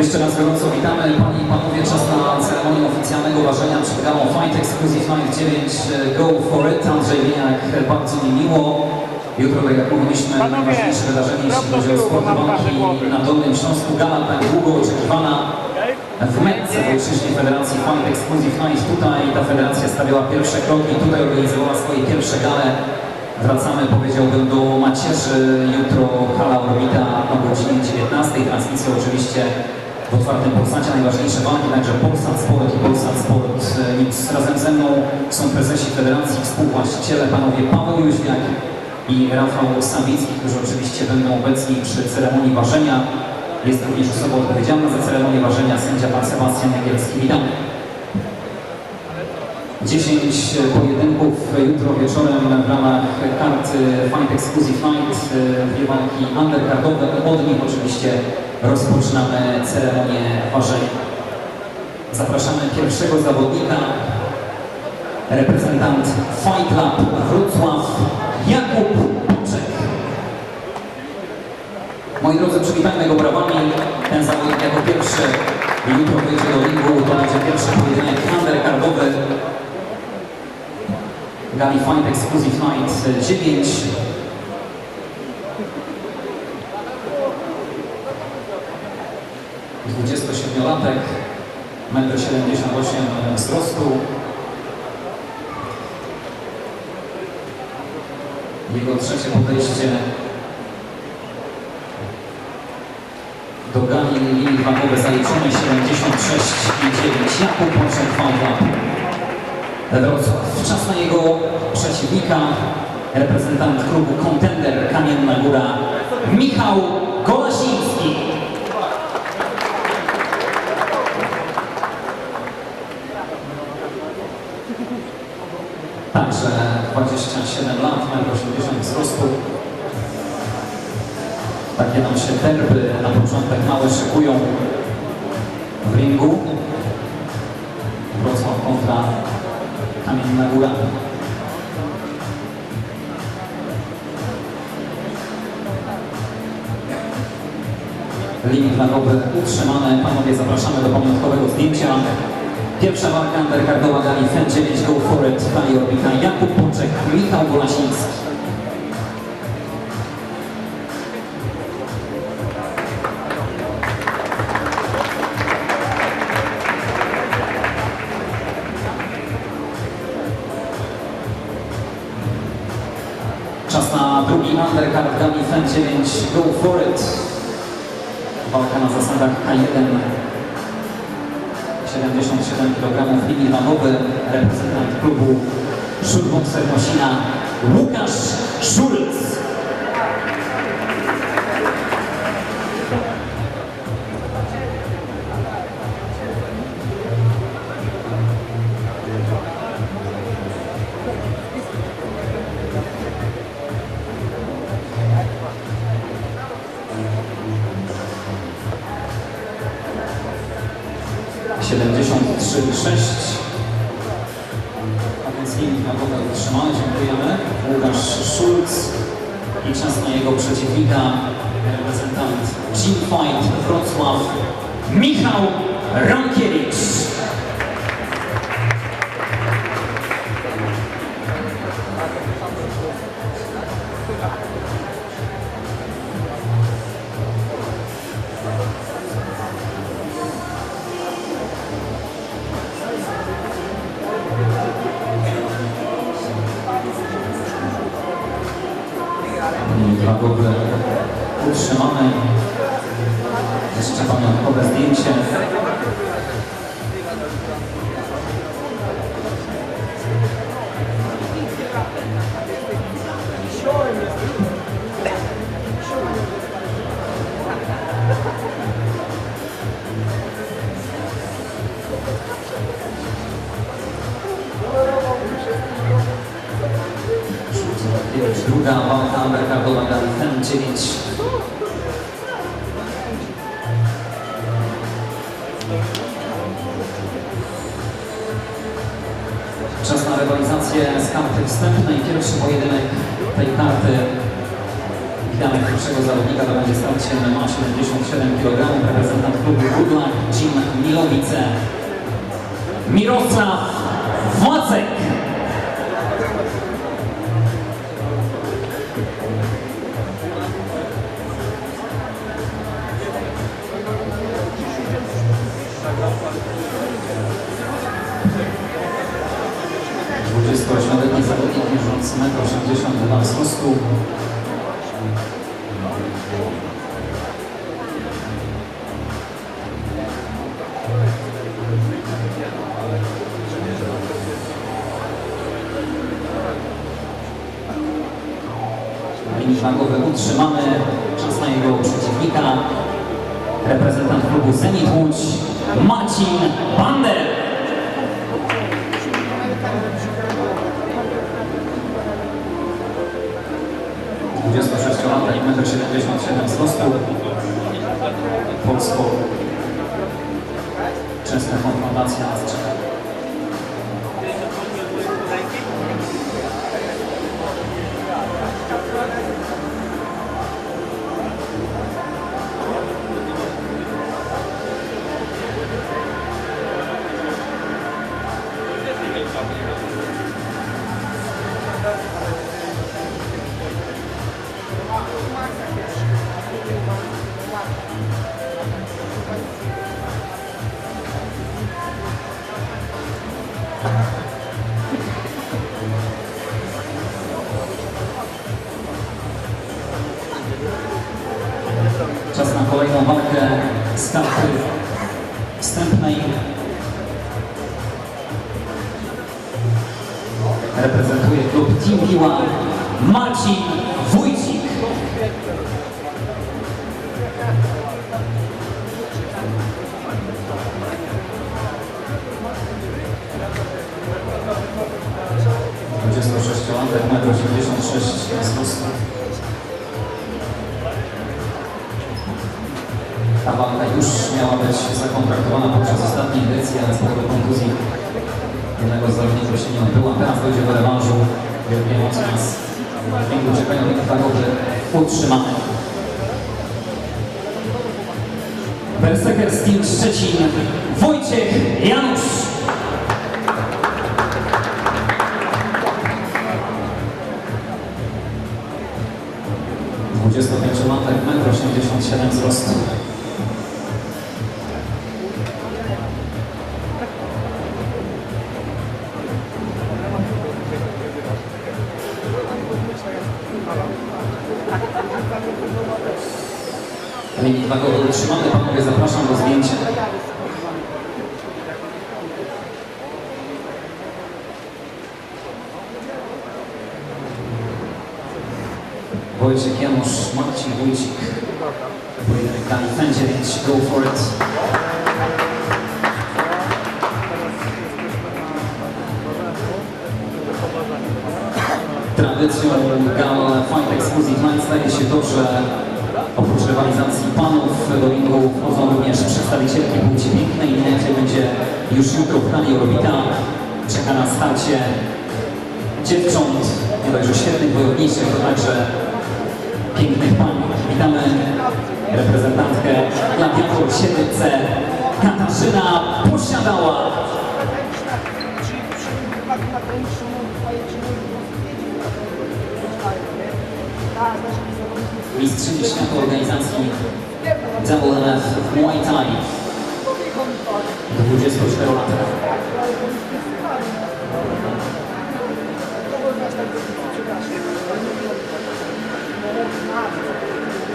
Jeszcze raz gorąco witamy Panie i Panowie. Czas na ceremonię oficjalnego ważenia przed galą Fight Exclusive Night 9 Go For It. Andrzej Wieniak, bardzo mi miło. Jutro, tak jak mówiliśmy, Panowie, najważniejsze wydarzenie, jeśli chodzi o sport walki na Dolnym Śląsku. Gala tak długo oczekiwana w Metce w ojczyźnie Federacji Fight Exclusive Night. Tutaj ta federacja stawiała pierwsze kroki, tutaj organizowała swoje pierwsze gale. Wracamy, powiedziałbym, do macierzy. Jutro hala Orbita o godzinie 19. Transmisja oczywiście w otwartym Polsacie. Najważniejsze walki, także Polsat Sport i Polsat Sport News. Razem ze mną są prezesi federacji, współwłaściciele, panowie Paweł Jóźwiak i Rafał Sawicki, którzy oczywiście będą obecni przy ceremonii ważenia. Jest również osoba odpowiedzialna za ceremonię ważenia, sędzia pan Sebastian Jagielski. Witam. 10 pojedynków jutro wieczorem w ramach karty Fight Exclusive Night, dwie walki undercardowe. Od nich oczywiście rozpoczynamy ceremonię ważenia. Zapraszamy pierwszego zawodnika, reprezentant Fight Lab Wrocław, Jakub Poczek. Moi drodzy, przywitajmy go brawami. Ten zawodnik jako pierwszy jutro wyjdzie do ringu. To będzie pierwszy pojedynek undercardowy Gali Fight Exclusive Night 9. Dwudziestosiedmiolatek, 1,78 m wzrostu. Jego trzecie podejście do gali linii wagowe zaliczone 76,9. Jakub Poczek Fight Lab. Wrocław. Czas na jego przeciwnika, reprezentant klubu Contender Kamienna Góra, Michał Golasiński. Także 27 lat, 1,80 m wzrostu. Takie nam się derby na początek małe szykują w ringu. Wrocław kontra Kamienna Góra. Limit wagowy utrzymany. Panowie, zapraszamy do pamiątkowego zdjęcia. Pierwsza walka undercardowa gali FEN 9 Go For It. Kali Orbita Jakub Pączek, Michał Golasiński. Czas na drugi undercard gali FEN 9 Go For It. Walka na zasadach K1. 77 kg linii wagowy. Reprezentant klubu Shootboxer Mosina Łukasz Szulc. Siedemdziesiąt trzy sześć. A więc limit wagowy utrzymany. Dziękujemy. Łukasz Szulc i czas na jego przeciwnika, reprezentant Team Fight Wrocław, Michał Rankiewicz. Pierwszego zawodnika, to będzie MMA 77 kg, reprezentant klubu Goodluck, Jim Milowice, Mirosław Wacek. Dwudziestoośmioletni zawodnik mierzący 1,82 m wzrostu. Wagowy utrzymany. Czas na jego przeciwnika. Reprezentant klubu Zenit Łódź, Marcin Bander. 26-latek, 1,77 m wzrostu. Polsko. Częsta konfrontacja nas Ta walka już miała być zakontraktowana podczas ostatniej edycji, ale z powodu kontuzji jednego z zawodników się nie odbyła. Teraz dojdzie do rewanżu. Wielkie emocje nas ringu czekają i wagowy utrzymane. Berserker Steel Szczecin, Wojciech Janusz. 1,87 m wzrostu. Limit wagowy utrzymany. Panowie, zapraszam do zdjęcia. Wojciech Janusz, Marcin Wójcik. Tradycją gal Fight Exclusive Night staje się to, że oprócz rywalizacji panów do ringu wchodzą również przedstawicielki płci pięknej. Inaczej będzie już jutro w hali Orbita. Czeka na starcie dziewcząt, nie dość, świetnych wojowniczych, to także pięknych pań. Witamy reprezentantkę Gladiator 7C Katarzyna Posiadała. Mistrzyni świata organizacji WMF w Muay Thai. 24 lat.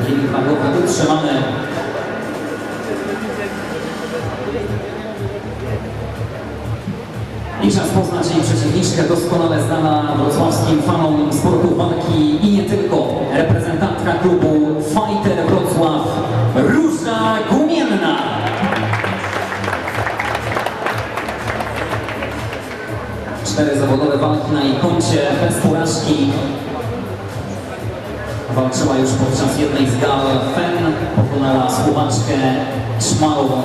Limit wagowy utrzymany. I czas poznać jej przeciwniczkę, doskonale znana wrocławskim fanom sportu walki i nie tylko. Reprezentantka klubu Fighter Wrocław, Róża Gumienna. Cztery zawodowe walki na jej koncie, bez porażki. Walczyła już podczas jednej z gal FEN, pokonała Słowaczkę Szmalową.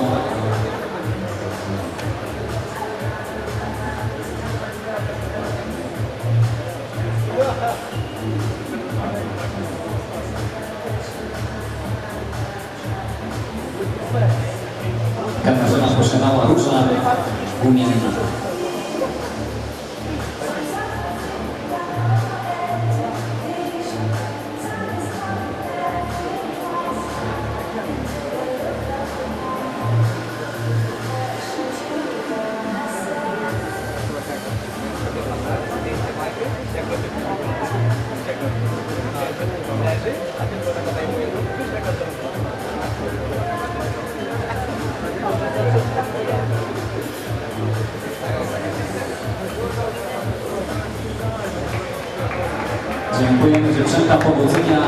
Dziewczęta, powodzenia.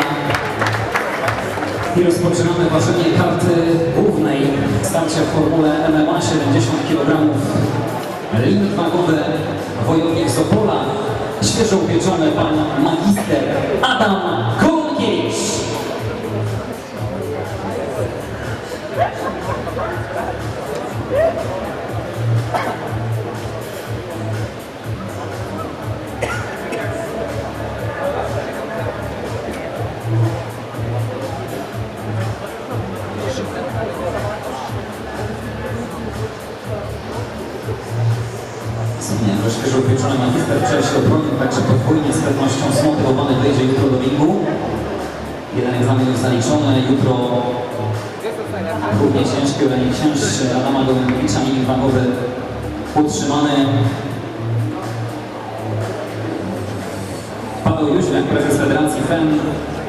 I rozpoczynamy ważenie karty głównej starcia w formule MMA 70 kg. Limit wagowy wojownik z Opola, świeżo upieczony pan magister Adam Kolkiewicz. Nie, że świeżo upieczony magister wczoraj się obronił, także podwójnie z pewnością zmotywowany wyjdzie jutro do ringu. Jeden egzamin już zaliczony, jutro równie ciężki, ale nie cięższy Adama Gołębowicza, limit wagowy utrzymany. Paweł Jóźwiak, prezes Federacji FEM,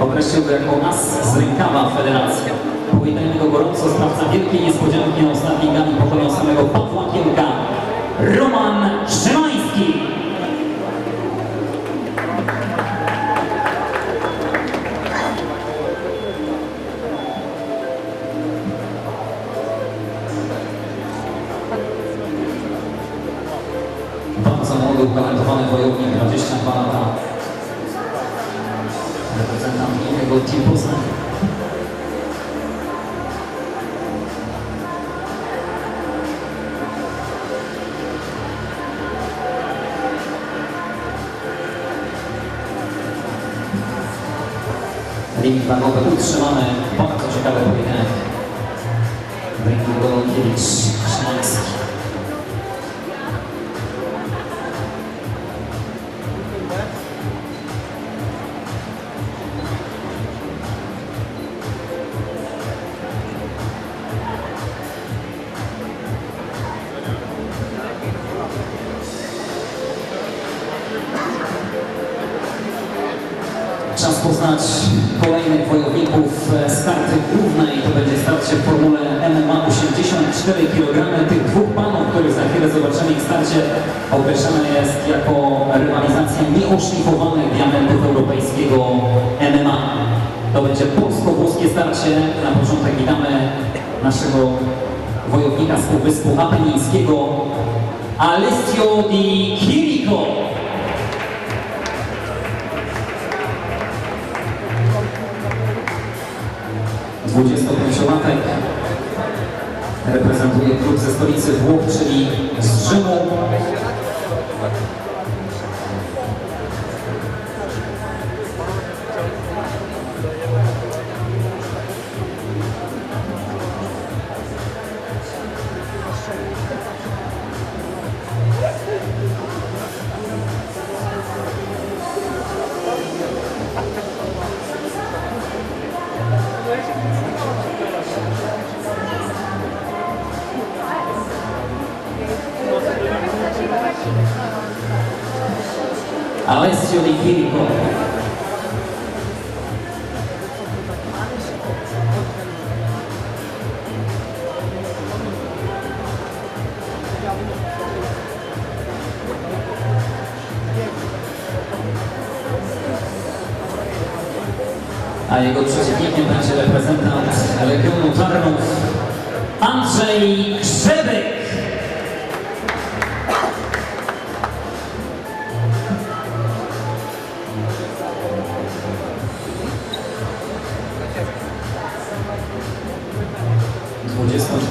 określił go jako as z rękawa Federacji. Powitajmy go gorąco, sprawca wielkiej niespodzianki na ostatniej gali pokonał samego Pawła Kiełka, Roman Szymański. Bardzo Limit wagowy utrzymany. Bardzo ciekawy pojedynek. Ringu Golonkiewicz, Szymański. Chwilę zobaczymy ich starcie, określane jest jako rywalizacja nieoszlifowanych diamentów europejskiego MMA. To będzie polsko-włoskie starcie. Na początek witamy naszego wojownika z Półwyspu Apenińskiego, Alessio Di Chirico. 25-latek reprezentuje klub ze stolicy Włoch, czyli z Rzymu. A jego przeciwnikiem będzie reprezentant Legionu Tarnów Andrzej Grzebyk.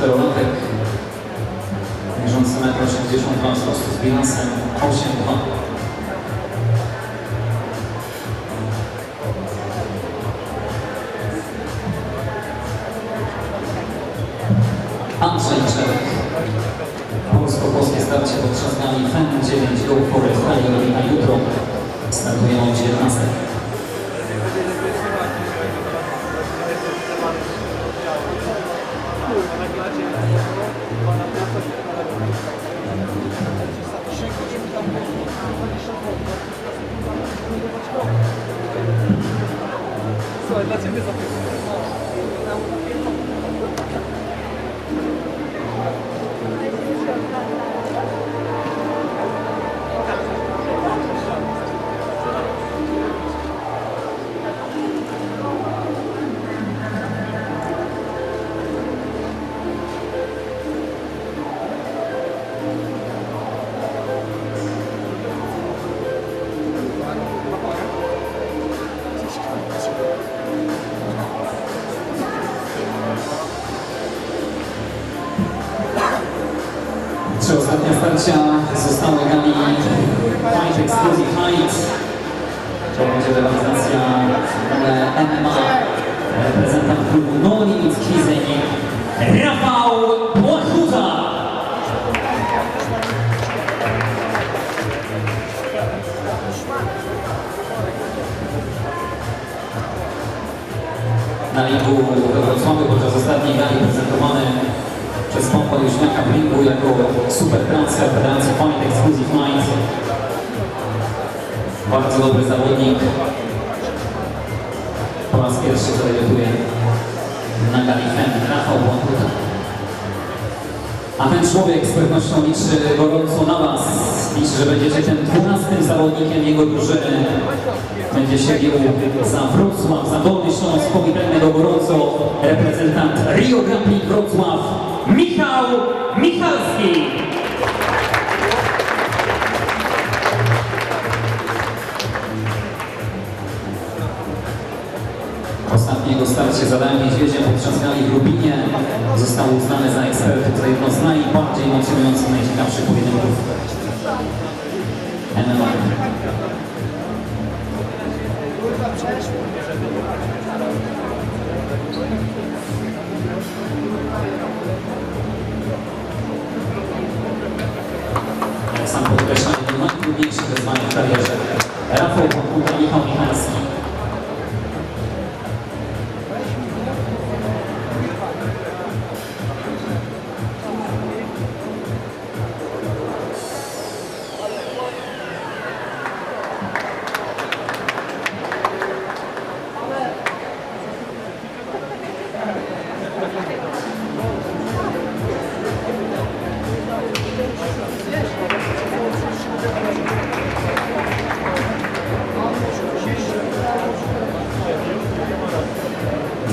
Dwudziestoczterolatek mierzący 1,82 m z bilansem 8,2 Słuchaj, dla Ciebie zapytam. Starcia zostały gali Fight Exclusive Fight. To będzie rywalizacja e, MMA. Reprezentant klubu No Limits Kizeń Rafał Płachuta. Na ringu we Wrocławiu podczas ostatniej gali prezentowany przez Pompa Jóźniaka w ringu jako super transfer Federacji Fight Exclusive Fight. Bardzo dobry zawodnik. Po raz pierwszy zadebiutuje na gali FEM Rafał Błąkuta. A ten człowiek z pewnością liczy gorąco na Was. Liczy, że będziecie tym dwunastym zawodnikiem jego drużyny. Będzie się za Wrocław, za Dolny Śląsk. Powitajmy go gorąco reprezentant Rio Grand Prix Wrocław, Michał Michalski. Ostatnie jego starcie z Adamem Niedźwiedziem podczas gali w Lubinie został uznany za ekspertów za jedno z najbardziej emocjonujących, najciekawszych pojedynków MMA.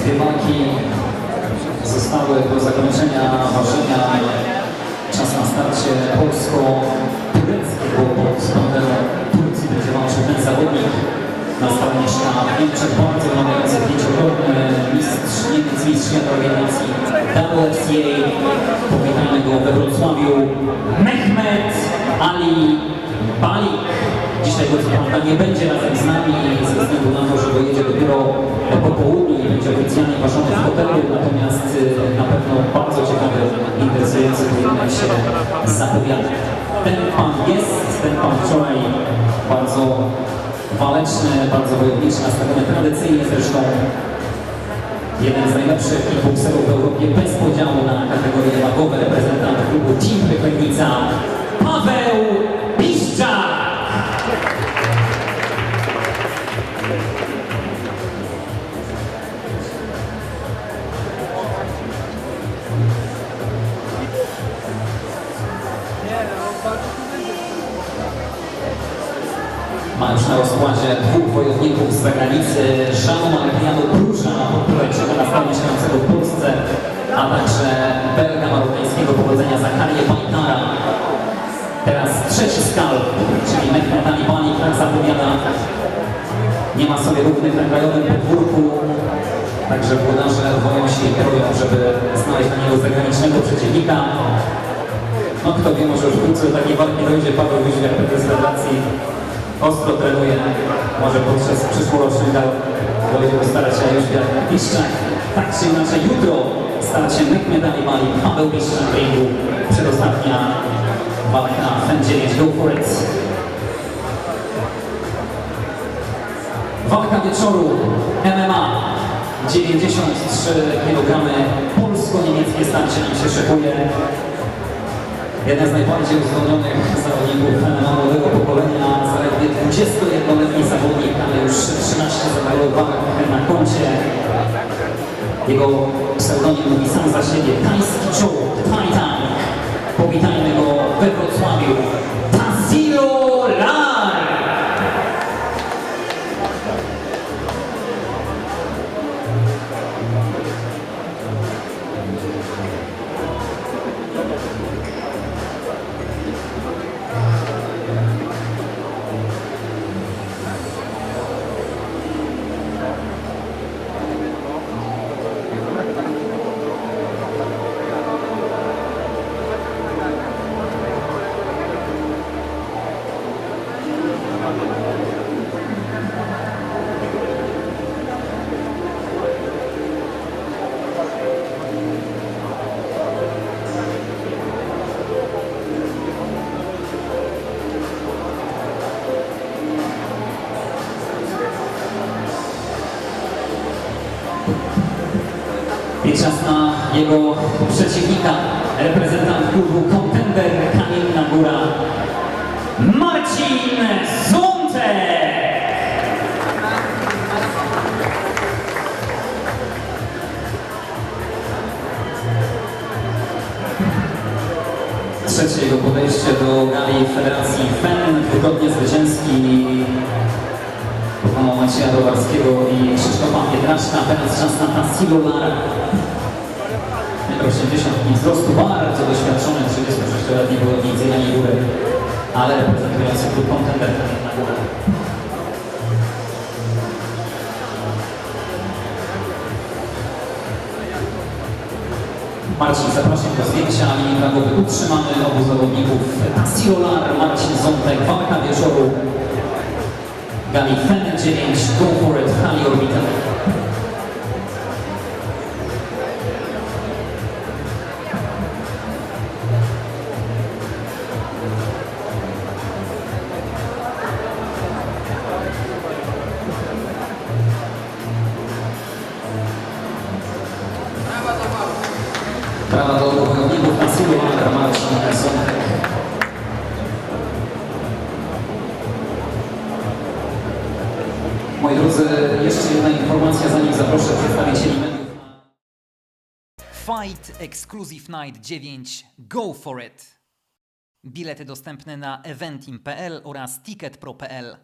Dwie zostały do zakończenia ważenia. Czas na starcie polsko-tureckiego pod banderą Turcji będzie walczył ten zawodnik. Na stałe mieszka w Niemczech bardzo wymagający pięciokrotny mistrz mistrz świata organizacji WFCA. Powitajmy go we Wrocławiu. Mehmet Ali Balik. Dzisiaj go co prawda nie będzie razem z nami ze względu na to, że dojedzie dopiero po południu i będzie oficjalnie ważony w hotelu, natomiast y, na pewno bardzo ciekawy, interesujący pojedynek się zapowiada. Ten pan jest, ten pan wczoraj bardzo waleczny, bardzo wojowniczy, nastawiony tradycyjnie zresztą Jeden z najlepszych kickboxerów w Europie bez podziału na kategorie wagowe, reprezentant klubu Team Prychlenica, Paweł na rozkładzie dwóch wojowników z zagranicy, Jean Adriano Brusza, którego na stałe mieszkającego w Polsce, a także Belga marokańskiego pochodzenia Zakarię Pajtara. Teraz trzeci skalp, czyli Mehmet Ali Bani, tak zapowiada. Nie ma sobie równych na krajowym podwórku, także włodarze boją się i kierują, żeby znaleźć na niego zagranicznego przeciwnika. No kto wie, może już wkrótce do takiej walki dojdzie Paweł Wyźwiak, prezes federacji. Ostro trenuje, może podczas przyszłorocznych gal dojdzie do starcia Jóźwiak Piszczak. Tak czy inaczej, jutro starcie Mehmet Ali Bali, Paweł Piszczak w ringu, przedostatnia Walka FEN 9, go for it. Walka wieczoru MMA 93 kg polsko-niemieckie starcie nam się szykuje. Jeden z najbardziej uzdolnionych zawodników MMA nowego pokolenia, zaledwie 21-letni zawodnik, ale już 13 zawodów walk na koncie. Jego pseudonim mówi sam za siebie, Tajski Czołg, Titan. Powitajmy go we Wrocławiu, czas na jego przeciwnika, reprezentant klubu Contender Kamienna Góra, Marcin Zuntek! Trzecie jego podejście do gali Federacji FEN, dwukrotnie zwycięski Macieja Dowarskiego i Krzysztofa Pietraszka. Teraz czas na Tassilo Lara. 1,80 m wzrostu, bardzo doświadczony 36-letni wojownik z Jeleni Góry, ale reprezentujący klub kontender na górę. Marcin, zapraszam do zdjęcia. Linii flagowych utrzymamy obu zawodników. Tassilo Lar, Marcin Zątek, walka wieczoru. Gali Fen 9, go for it w hali Orbital. Fight Exclusive Night 9 Go for it! Bilety dostępne na eventim.pl oraz ticketpro.pl.